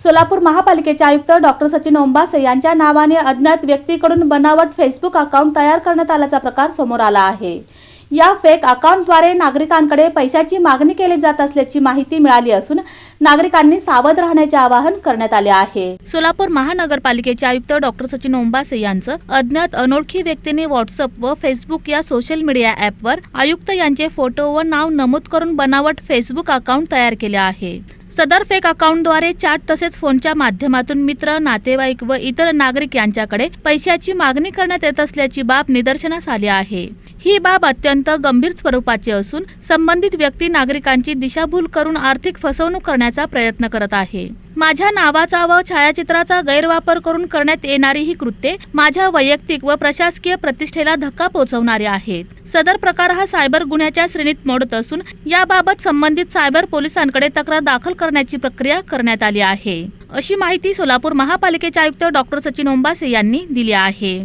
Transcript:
सोलापूर महापालिकेचे आयुक्त डॉक्टर सचिन ओंबासे यांच्या नावाने अज्ञात व्यक्तीकडून बनावट फेसबुक अकाउंट तयार करण्यात आल्याचा प्रकार समोर आला आहे. या फेक अकाउंटद्वारे नागरिकांकडे पैशाची मागणी केली जात असल्याची माहिती मिळाली असून नागरिकांनी सावध राहण्याचे आवाहन करण्यात आले आहे. सोलापूर महानगरपालिकेचे आयुक्त डॉक्टर सचिन ओंबासे यांचं अज्ञात अनोळखी व्यक्तीने व्हॉट्सअप व फेसबुक या सोशल मीडिया ॲपवर आयुक्त यांचे फोटो व नाव नमूद करून बनावट फेसबुक अकाउंट तयार केले आहे. सदर फेक अकाउंटद्वारे चॅट तसेच फोनच्या माध्यमातून मित्र नातेवाईक व इतर नागरिक यांच्याकडे पैशाची मागणी करण्यात येत असल्याची बाब निदर्शनास आली आहे. ही बाब अत्यंत गंभीर स्वरूपाची असून संबंधित व्यक्ती नागरिकांची दिशाभूल करून आर्थिक फसवणूक करण्याचा प्रयत्न करत आहे. माझ्या नावाचा व छायाचित्राचा गैरवापर करून करण्यात येणारी ही कृत्ये माझ्या वैयक्तिक व प्रशासकीय प्रतिष्ठेला धक्का पोहोचवणारी आहेत. सदर प्रकार हा सायबर गुन्ह्याच्या श्रेणीत मोडत असून याबाबत संबंधित सायबर पोलिसांकडे तक्रार दाखल करण्याची प्रक्रिया करण्यात आली आहे. अशी माहिती सोलापूर महापालिकेचे आयुक्त डॉक्टर सचिन ओंबासे यांनी दिली आहे.